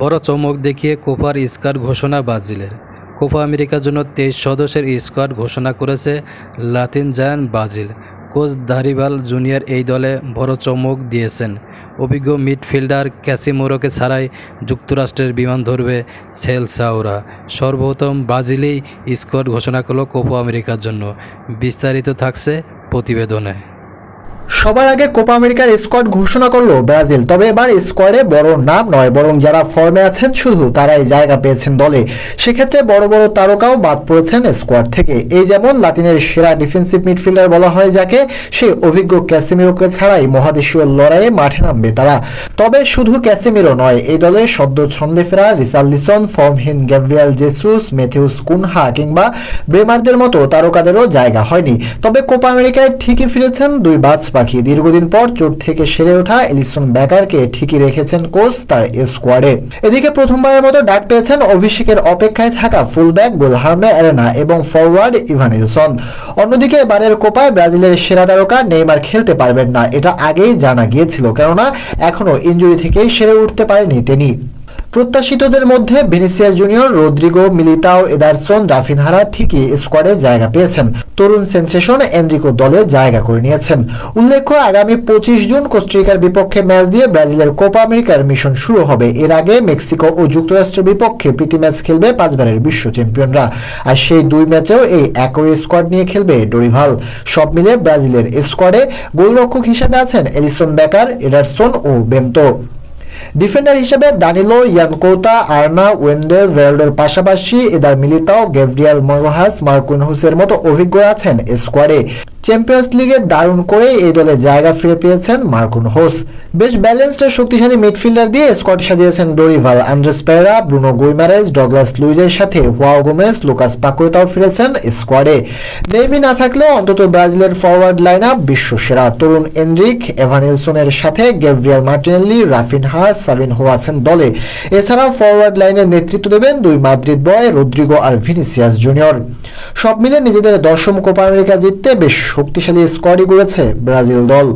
বড় চমক দেখিয়ে কোপার স্কোয়াড ঘোষণা ব্রাজিলের। কোপা আমেরিকার জন্য তেইশ সদস্যের স্কোয়াড ঘোষণা করেছে Latin giant Brazil. Coach Dorival Junior এই দলে বড় চমক দিয়েছেন। অভিজ্ঞ মিডফিল্ডার ক্যাসিমোরোকে ছাড়াই যুক্তরাষ্ট্রের বিমান ধরবে সেলসাওরা। সর্বপ্রথম ব্রাজিলেই স্কোয়াড ঘোষণা করল কোপা আমেরিকার জন্য। বিস্তারিত থাকছে প্রতিবেদনে। সবার আগে কোপা আমেরিকার স্কোয়াড ঘোষণা করল ব্রাজিল, তবে এবার স্কোয়াডে বড় নাম নয়, বরং যারা ফর্মে আছেন শুধু তারাই জায়গা পেয়েছেন দলে। সেক্ষেত্রে বড় বড় তারকাও বাদ পড়েছেন স্কোয়াড থেকে। এই যেমন লাতিনের সেরা ডিফেন্সিভ মিডফিল্ডার বলা হয় যাকে, সেই অভিজ্ঞ ক্যাসেমিরোকে ছাড়াই মহাদেশীয় লড়াইয়ে মাঠে নামবে তারা। তবে শুধু ক্যাসেমিরো নয়, এই দলে সদ্য ছন্দে ফেরা রিসার্লিসন, ফর্মহীন গ্যাব্রিয়াল জেসুস মেথিউস কুনহা কিংবা ব্রেমারদের মতো তারকাদেরও জায়গা হয়নি। তবে কোপা আমেরিকায় ঠিকই ফিরেছেন দুই বাজ পাখি দীর্ঘদিন পর চোট থেকে সেরে ওঠা এলিসন ব্যাকারকে ঠিকই রেখেছেন কোচ তার স্কোয়াডে। এদিকে প্রথমবারের মতো ডাক পেয়েছেন অভিষেকের অপেক্ষায় থাকা ফুলব্যাক, গোলহার্মে, অ্যারেনা এবং ফরওয়ার্ড ইভানিলসন। অন্যদিকে এবারের কোপায় ব্রাজিলের সেরা তারকা নেইমার খেলতে পারবেন না, এটা আগেই জানা গিয়েছিল, কেননা এখনও ইঞ্জুরি থেকেই সেরে উঠতে পারেনি তিনি। প্রত্যাশিতদের মধ্যে Vinicius Junior Rodrygo Militao Ederson, রাফিনহারা ঠিকই স্কোয়াডে জায়গা পেয়েছেন। তরুণ সেন্সেশন এনরিকো দলে জায়গা করে নিয়েছেন। উল্লেখ্য, আগামী পঁচিশ জুন কোস্টারিকার বিপক্ষে ম্যাচ দিয়ে ব্রাজিলের কোপা আমেরিকার মিশন শুরু হবে। এর আগে মেক্সিকো ও যুক্তরাষ্ট্রের বিপক্ষে প্রীতি ম্যাচ খেলবে পাঁচবারের বিশ্ব চ্যাম্পিয়নরা। আর সেই দুই ম্যাচেও এই একই স্কোয়াড নিয়ে খেলবে ডোরিভাল। সব মিলে ব্রাজিলের স্কোয়াডে গোলরক্ষক হিসেবে আছেন এলিসন বেকার, এডারসন ও বেন্তো। ডিফেন্ডার হিসেবে দানিলো ইয়ানকোতা আর্না ওয়েন্ডেল ভেল্ডের পাশাপাশি এদার মিলিতাও গেভরিয়াল মার্কুন হুসের মতো অভিজ্ঞ আছেন স্কোয়াডে চ্যাম্পিয়ন্স লিগে দারুণ করে এই দলে জায়গা ফিরে পেয়েছেন মার্কুন হোস। বেশ ব্যালেন্সড শক্তিশালী মিডফিল্ডার দিয়ে স্কোয়াড সাজিয়েছেন Dorival. Andreas Pereira Bruno Guimaraes, Douglas লুইজের সাথে হোয়াও গোমেস লুকাস পাকুয়েতাও ফিরেছেন স্কোয়াডে। নেইমি না থাকলেও অন্তত ব্রাজিলের ফরওয়ার্ড লাইন আপ বিশ্ব সেরা তরুণ এনরিক এভানিলসনের সাথে গেভরিয়াল মার্টিনেল্লি রাফিনহা সাবিনহো আছেন দলে। এছাড়া ফরওয়ার্ড লাইনের নেতৃত্ব দেবেন দুই মাদ্রিদ বয় রদ্রিগো আর ভিনিসিয়াস জুনিয়র। সব মিলে নিজেদের দশম কোপা আমেরিকা জিততে বেশ শক্তিশালী স্কোয়াডই করেছে ব্রাজিল দল।